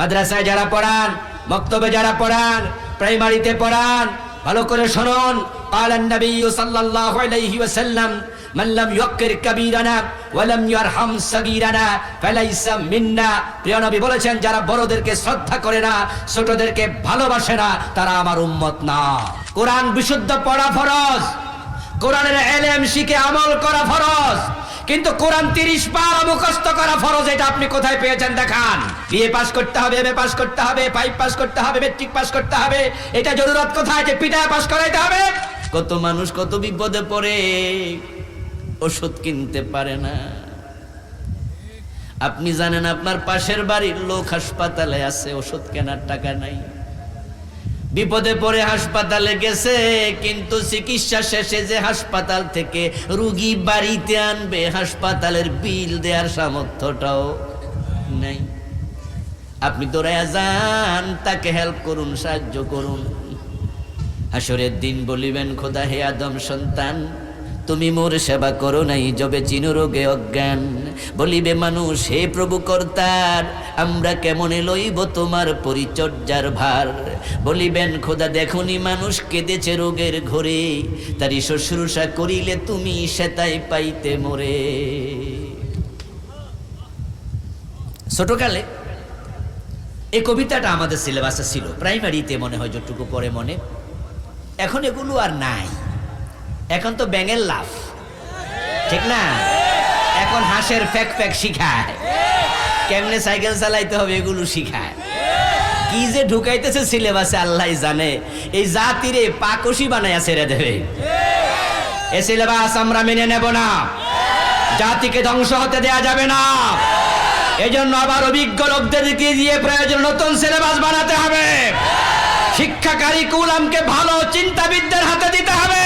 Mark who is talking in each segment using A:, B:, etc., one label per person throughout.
A: মাদ্রাসায় যারা পড়ান বক্তব্যে যারা পড়ান প্রাইমারিতে পড়ান ভালো করে শুনুন قال النبي صلى الله عليه وسلم من لم يوقر كبيرنا ولم يرحم صغيرنا فليس منا প্রিয় নবী বলেছেন যারা বড়দেরকে শ্রদ্ধা করে না ছোটদেরকে ভালোবাসে না তারা আমার উম্মত না কোরআন বিশুদ্ধ পড়া ফরজ কোরআনের এলেম শিখে আমল করা ফরজ কিন্তু কোরআন তিরিশ বার মুখস্থ করা ফরজ, এটা আপনি কোথায় পেয়েছেন দেখান? বিএ পাস করতে হবে এমএ পাস করতে হবে ফাইভ পাস করতে হবে মেট্রিক পাস করতে হবে, এটা জরুরত কোথায় যে পিটায় পাস করাইতে হবে? কত মানুষ কত বিপদে পড়ে, ওষুধ কিনতে পারে না। আপনি জানেন আপনার পাশের বাড়ির লোক হাসপাতালে আছে, ওষুধ কেনার টাকা নাই। বিপদে পড়ে হাসপাতালে গেছে, কিন্তু চিকিৎসা শেষে যে হাসপাতাল থেকে রুগী বাড়িতে আনবে, হাসপাতালের বিল দেওয়ার সামর্থ্যটাও নেই। আপনি দৌড়ায় যান, তাকে হেল্প করুন, সাহায্য করুন। হাসরের দিন বলিবেন, খোদা হে আদম সন্তান, তুমি মোর সেবা করো নাই, যবে চিন রোগে অজ্ঞান। বলিবে মানুষ, হে প্রভু কর্তার, আমরা কেমনে লইব তোমার পরিচর্যার ভার? বলিবেন, খোদা, দেখুনি মানুষ কেঁদেছে রোগের ঘরে তারি শুশ্রূষা করিলে তুমি সেতাই পাইতে মোরে। ছোটকালে এই কবিতাটা আমাদের সিলেবাসে ছিল, প্রাইমারিতে মনে হয় যতটুকু পরে মনে। এখন এগুলো আর নাই। এখন তো ব্যাঙের লাভ ঠিক না? এখন হাঁসের ফ্যাক ফ্যাক শিখায়, কেমনে সাইকেল চালাইতে হবে এগুলো শিখায়। কি যে ঢুকাইতেছে সিলেবাসে, আল্লাহ জানে। এই জাতিরে পাকসি বানাইয়া ছেড়ে দেবে। এ সিলেবাস আমরা মেনে নেব না। জাতিকে ধ্বংস হতে দেয়া যাবে না। এজন্য আবার অভিজ্ঞ লোকদেরকে দিয়ে প্রয়োজন নতুন সিলেবাস বানাতে হবে। শিক্ষা কারিকুলামকে ভালো চিন্তাবিদদের হাতে দিতে হবে।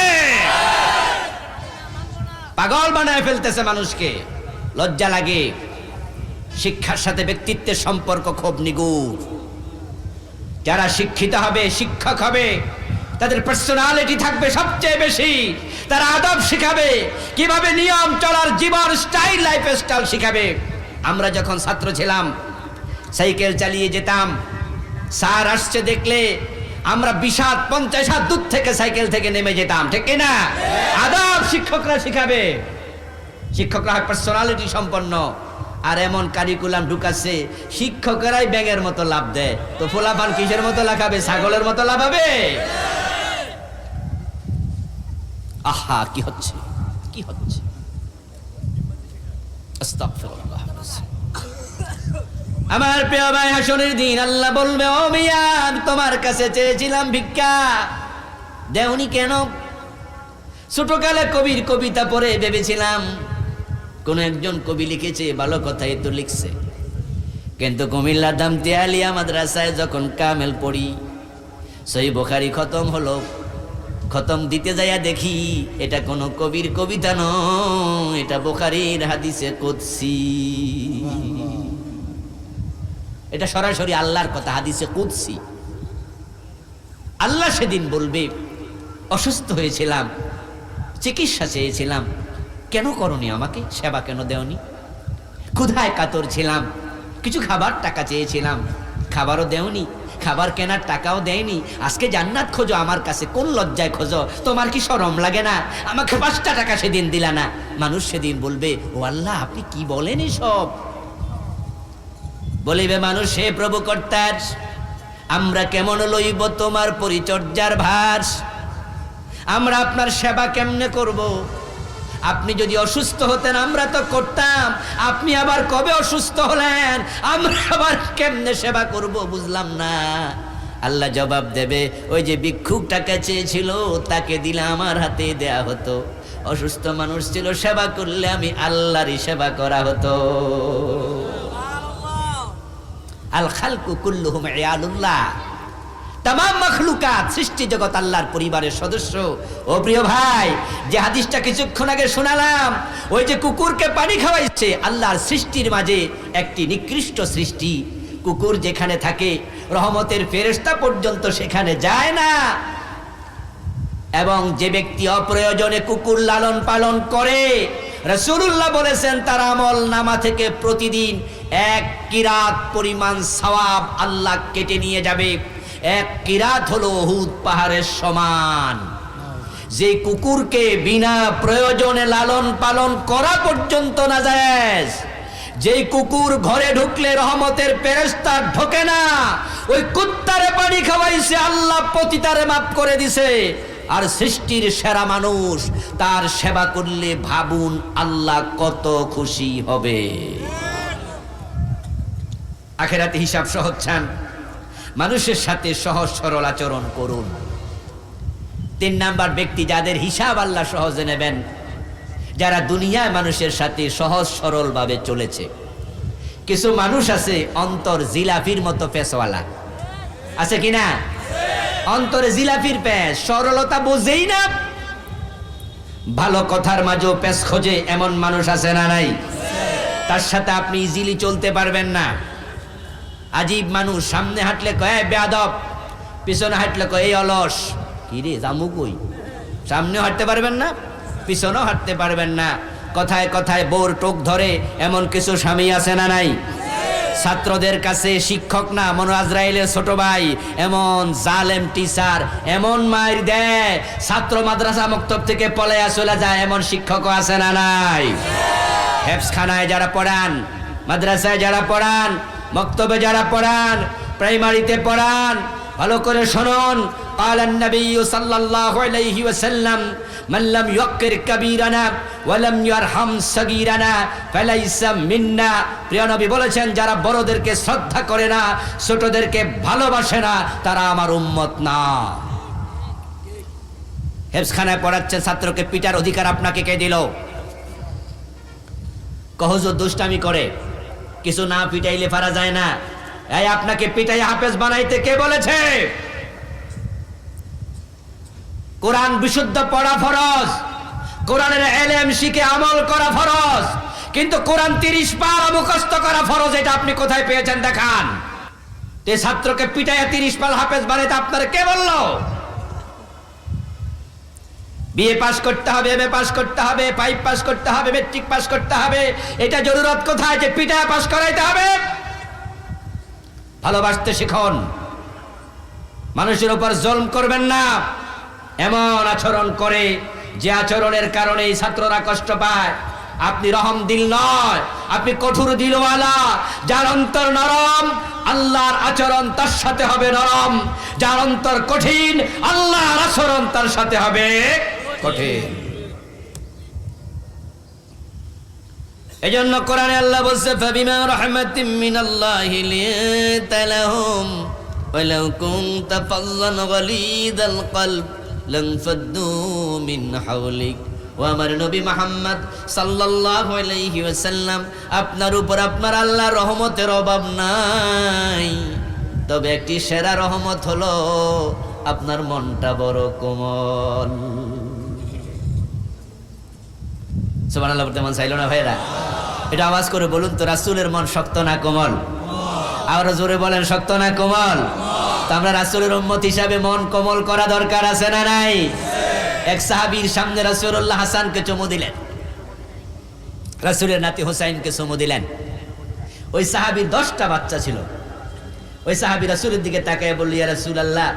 A: পাগল বানায় ফেলতেছে মানুষকে। লজ্জা লাগে। শিক্ষার সাথে ব্যক্তিত্বের সম্পর্ক খুব নিগুড়। যারা শিক্ষিত হবে, শিক্ষক হবে, তাদের পার্সোনালিটি থাকবে সবচেয়ে বেশি। তারা আদব শিখাবে, কীভাবে নিয়ম চলার জীবন স্টাইল লাইফ স্টাইল শিখাবে। আমরা যখন ছাত্র ছিলাম, সাইকেল চালিয়ে যেতাম, স্যার আসছে দেখলে আমরা বিশাল পঞ্চাশ হাত দূর থেকে সাইকেল থেকে নেমে যেতাম, ঠিক না আদব শিক্ষকরা শিখাবে। শিক্ষকরা হয় পার্সোনালিটি সম্পন্ন। আর এমন কারিকুলাম ঢুকাচ্ছে, শিক্ষকেরাই ব্যাঙের মতো লাভ দেয়। তো ফোলাফান কিসের মতো লাগাবে? ছাগলের মতো লাভ হবে আহা, কি হচ্ছে? কি হচ্ছে? আমার প্রিয় ভাই, হাসনের দিন আল্লাহ বলবে, ও মিয়ান তোমার কাছে চেয়েছিলাম ভিক্ষা। দেওনি কেন? ছোটকালে কবির কবিতা পড়ে ভেবেছিলাম কোন একজন কবি লিখেছে, ভালো কথাই তো লিখছে। কিন্তু কুমিল্লা দামতি আলিয়া মাদ্রাসায় যখন কামেল পড়ি, সই বোখারি খতম হলো। খতম দিতে যাইয়া দেখি, এটা কোনো কবির কবিতা নয়, এটা বোখারির হাদিসে কুদসি। এটা সরাসরি আল্লাহর কথা, হাদিসে কুদসি। আল্লাহ সেদিন বলবে, অসুস্থ হয়েছিলাম, চিকিৎসা চেয়েছিলাম কেন করনি আমাকে? সেবা কেন দেওনি? ক্ষুধায় কাতর ছিলাম। কিছু খাবার টাকা চেয়েছিলাম। খাবারও দেওনি, খাবার কেনার টাকাও দেয়নি। আজকে জান্নাত খোঁজো, আমার কাছে কোন লজ্জায় খোঁজো? তোমার কি সরম লাগে না? আমাকে পাঁচটা টাকা সেদিন দিলা না। মানুষ সেদিন বলবে, ও আল্লাহ, আপনি কি বলেন সব বলিবে, মানুষ হে প্রভু কর্তার আমরা কেমন লইব তোমার পরিচর্যার ভাস আমরা আপনার সেবা কেমনে করব? আপনি যদি অসুস্থ হতেন আমরা তো করতাম। আপনি আবার কবে অসুস্থ হলেন? আমরা আবার কেমনে সেবা করব বুঝলাম না। আল্লাহ জবাব দেবে ওই যে ভিক্ষুক টাকা চেয়েছিল তাকে দিলে আমার হাতে দেয়া হতো। অসুস্থ মানুষ ছিল সেবা করলে আমি আল্লাহরই সেবা করা হতো। আল খালকু কুল্লুহুম ইয়ালুল্লাহ। তাম মখলুকাত সৃষ্টি জগৎ আল্লাহর পরিবারের সদস্য। ও প্রিয় ভাই, যে হাদিসটা কিছুক্ষণ আগে শোনালাম, ওই যে কুকুরকে পানি খাওয়াইছে, আল্লাহর সৃষ্টির মাঝে একটি নিকৃষ্ট সৃষ্টি। কুকুর যেখানে থাকে, রহমতের ফেরেশতা পর্যন্ত সেখানে যায় না। এবং যে ব্যক্তি অপ্রয়োজনে কুকুর লালন পালন করে রসুল্লাহ বলেছেন, তার আমল নামা থেকে প্রতিদিন এক কিরাত পরিমাণ সওয়াব আল্লাহ কেটে নিয়ে যাবে। এক কিরাত হলো অহুদ পাহাড়ের সমান। যে কুকুরকে বিনা প্রয়োজনে লালন পালন করা পর্যন্ত না যায় যেই কুকুর ঘরে ঢুকলে রহমতের পেরেস্তা ঢোকে না, ওই কুত্তারে পানি খাওয়াইছে, আল্লাহ পতিতারে মাফ করে দিছে। আর সৃষ্টির সেরা মানুষ, তার সেবা করলে ভাবুন আল্লাহ কত খুশি হবে। আখেরাতে হিসাব সহজ চান। মানুষের সাথে সহজ সরল আচরণ করুন। তিন নাম্বার ব্যক্তি যাদের হিসাব আল্লাহ সহজে নেবেন, যারা দুনিয়ায় মানুষের সাথে সহজ সরল ভাবে চলেছে। কিছু মানুষ আছে অন্তর জিলাফির মতো পেশওয়ালা আছে কি না? অন্তরে জিলাফির পেশ সরলতা বোঝেই না। ভালো কথার মাঝেও পেশ খোঁজে এমন মানুষ আছে না নাই? তার সাথে আপনি ইজিলি চলতে পারবেন না। আজীব মানুষ, সামনে হাঁটলে কয় বেয়াদব, পিছনে হাঁটলে কয় অলস। কি রে, জামু কই? হাঁটতে পারবেন না, পিছনেও হাঁটতে পারবেন না। কথায় কথায় বোর টোক ধরে, এমন কিছু স্বামী আছে না নাই? ছাত্রদের কাছে শিক্ষক না, মনো আজরাইলের ছোট ভাই। এমন জালেম টিচার, এমন মায়ের দেয়, ছাত্র মাদ্রাসা মক্তব থেকে পলাইয়া চলে যায়, এমন শিক্ষকও আছে না নাই? হেফসখানায় যারা পড়ান, মাদ্রাসায় যারা পড়ান মক্তবে যারা পড়ান প্রাইমারিতে পড়ান ভালো করে শুনুন قال النبي صلى الله عليه وسلم من لم يقر كبيرنا ولم يرحم صغيرنا فليس منا প্রিয় নবী বলেছেন যারা বড়দেরকে শ্রদ্ধা করে না ছোটদেরকে ভালোবাসে না তারা আমার উম্মত না হেফসখানায় পড়াচ্ছে ছাত্রকে পিটার অধিকার আপনাকে কে দিল কহজ দুষ্টামি করে কিছু না পিটাইলে পারা যায় না। এই আপনাকে পিটাই হাফেজ বানাইতে কে বলেছে? কোরআন বিশুদ্ধ পড়া ফরজ। কোরআনের এলেম শিখে আমল করা ফরজ। কিন্তু কোরআন তিরিশ পার মুখস্থ করা ফরজ, এটা আপনি কোথায় পেয়েছেন দেখান? যে ছাত্রকে পিটাইয়া তিরিশ পাল হাফেজ বানাইতে আপনারা কে বলল? বিএ পাস করতে হবে এমএ পাস করতে হবে পাইপ পাস করতে হবে মেট্রিক পাস করতে হবে। এটা জরুরত কোথায় যে পিটায় পাস করাইতে হবে? ভালোবাসতে শিখন। মানুষের উপর জলম করবেন না। এমন আচরণ করে যে আচরণের কারণে ছাত্ররা কষ্ট পায়। আপনি রহম দিল নয়, আপনি কঠোর দিলওয়ালা, যার অন্তর নরম, আল্লাহর আচরণ তার সাথে হবে নরম। যার অন্তর কঠিন, আল্লাহর আচরণ তার সাথে হবে কঠিন। এজন্য কোরআনে আল্লাহ বলছে, ফাবিমা রাহমাতিম মিনাল্লাহি লিতালাহুম ওয়ালাউ কুনতা ফাল্লান গালিদাল কলব লানফাদ্দু মিন হাওলিক। ও আমার নবী মুহাম্মদ সাল্লাল্লাহু আলাইহি ওয়াসাল্লাম, আপনার উপর আপনার আল্লাহর রহমতের অভাব নাই। তবে একটি সেরা রহমত হলো, আপনার মনটা বড় কোমল। চাইল না ভাইরা এটা আওয়াজ করে বলুন তো, রাসূলের মন শক্ত না কোমল? জোরে বলেন, শক্ত না কোমল? তো আমরা রাসূলের উম্মত হিসাবে মন কোমল করা দরকার আছে না নাই? এক সাহাবীর সামনে রাসূলুল্লাহ হাসানকে দিলেন। রাসূলের নাতি হোসাইনকে দিলেন। ওই দশটা বাচ্চা ছিল। ওই সাহাবী রাসূলের দিকে তাকায় বলল, ইয়া রাসূলুল্লাহ,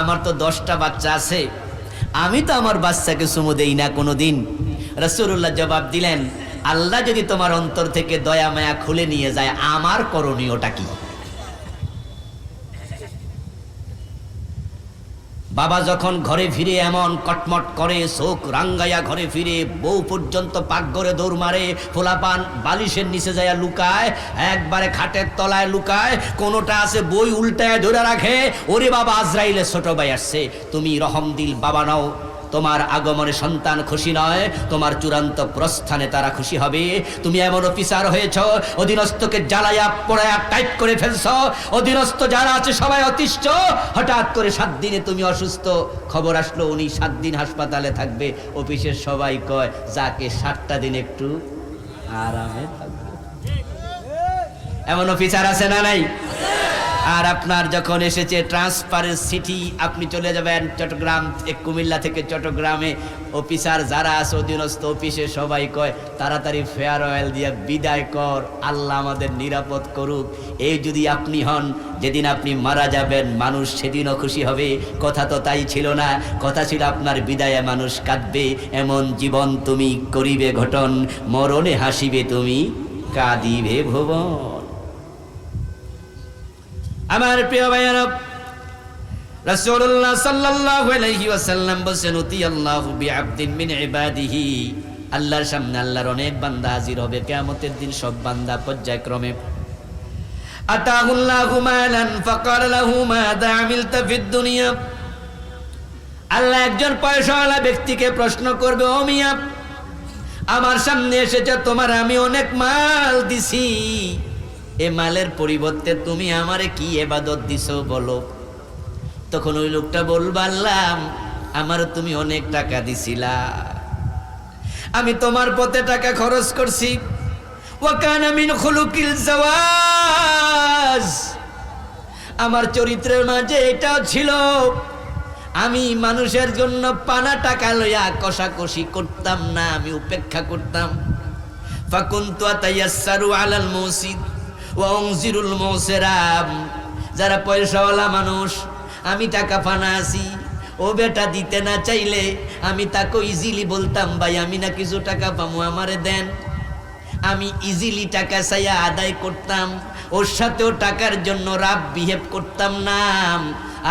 A: আমার তো দশটা বাচ্চা আছে। আমি তো আমার বাচ্চাকে চুমু দেই না কোনোদিন। রাসূলুল্লাহ জবাব দিলেন, আল্লাহ যদি তোমার অন্তর থেকে দয়া মায়া খুলে নিয়ে যায়, আমার করণীয়টা কি? বাবা যখন ঘরে ফিরে এমন কটমট করে শোক রাঙ্গাইয়া ঘরে ফিরে, বউ পর্যন্ত পাক ঘরে দৌড় মারে, ফোলাপান বালিশের নিচে যায় লুকায়, একবারে খাটের তলায় লুকায়, কোনোটা আছে বই উল্টায় ধরে রাখে, ওরে বাবা আজরাইলে ছোট ভাই আসছে, তুমি রহম দিল বাবা নাও। তোমার আগমনে সন্তান খুশি নয়, তোমার চূড়ান্ত প্রস্থানে তারা খুশি হবে। তুমি এমন অফিসার হয়েছ, অধীনস্থকে জ্বালাইয়া পড়ায়া টাইপ করে ফেলছ, অধীনস্থ যারা আছে সবাই অতিষ্ঠ। হঠাৎ করে সাত দিনে তুমি অসুস্থ। খবর আসলো, উনি সাত দিন হাসপাতালে থাকবে। অফিসের সবাই কয়, যাকে সাতটা দিন একটু আরামে থাকবে। এমন অফিসার আছে না নাই? আর আপনার যখন এসেছে ট্রান্সফারের সিটি, আপনি চলে যাবেন চট্টগ্রাম কুমিল্লা থেকে চট্টগ্রামে। অফিসার যারা আছে, অধীনস্থ অফিসে সবাই কয়, তাড়াতাড়ি ফেয়ার অয়েল দিয়ে বিদায় কর, আল্লাহ আমাদের নিরাপদ করুক। এই যদি আপনি হন, যেদিন আপনি মারা যাবেন, মানুষ সেদিনও খুশি হবে। কথা তো তাই ছিল না। কথা ছিল আপনার বিদায়ে মানুষ কাঁদবে। এমন জীবন তুমি করিবে ঘটন, মরণে হাসিবে তুমি, কাঁদিবে ভুবন। আমার প্রিয় ভাইয়েরা রাসূলুল্লাহ সাল্লাল্লাহু আলাইহি ওয়াসাল্লাম বলেন উতি আল্লাহু বিআবদিন মিন ইবাদিহি। আল্লাহর সামনে আল্লাহর অনেক বান্দা হাজির হবে, কিয়ামতের দিন সব বান্দা পর্যায়ক্রমে। আতাহুল্লাহু মালান ফাকাল লাহু মাযা আমিলতা ফিদ দুনিয়া। আল্লাহ একজন পয়সাওয়ালা ব্যক্তিকে প্রশ্ন করবে, ও মিয়া, আমার সামনে এসেছে, তোমার আমি অনেক মাল দিছি। এ মালের পরিবর্তে তুমি আমারে কি এবাদত দিছো বলো? তখন ওই লোকটা বলবাল্লাম আমার তুমি অনেক টাকা দিছিলা। আমি তোমার পথে টাকা খরচ করছি। আমার চরিত্রের মাঝে এটাও ছিল। আমি মানুষের জন্য পানা টাকা লইয়া কষাকষি করতাম না, আমি উপেক্ষা করতাম। ফাকুন্তু আতাইয়াসসারু আলাল মসজিদ। ওয়া উনজিরুল মুসিরাম যারা পয়সাওয়ালা মানুষ, আমি টাকা ফানা আছি। ও বেটা দিতে না চাইলে আমি তাকে ইজিলি বলতাম, ভাই, আমি না কিছু টাকা পামু, আমারে দেন। আমি ইজিলি টাকা চাইয়া আদায় করতাম। ওর সাথেও টাকার জন্য রাব বিহেভ করতাম না।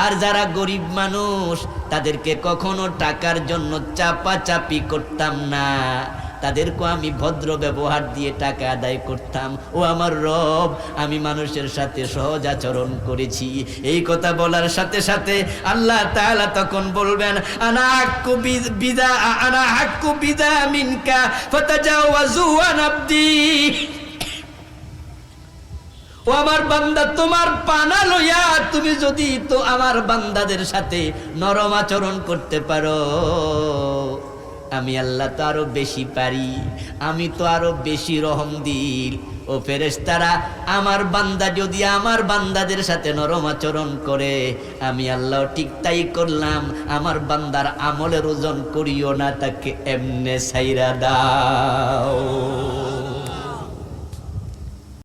A: আর যারা গরিব মানুষ, তাদেরকে কখনো টাকার জন্য চাপাচাপি করতাম না। তাদেরকে আমি ভদ্র ব্যবহার দিয়ে টাকা আদায় করতাম। ও আমার রব, আমি মানুষের সাথে সহজ আচরণ করেছি। এই কথা বলার সাথে সাথে আল্লাহ তাআলা তখন বলবেন, আনা হাক্কু বিদা, আনা হাক্কু বিদা মিনকা, ফাতাজাওয়াজু আন আবদি। ও আমার বান্দা, তোমার পানা লইয়া তুমি যদি তো আমার বান্দাদের সাথে নরম আচরণ করতে পারো। আমি আল্লাহ তো আরও বেশি পারি, আমি তো আরও বেশি রহম দিল। ও ফেরেস্তারা আমার বান্দা যদি আমার বান্দাদের সাথে নরম আচরণ করে, আমি আল্লাহ ঠিক তাই করলাম, আমার বান্দার আমলের ওজন করিও না, তাকে এমনে সাইরা দাও।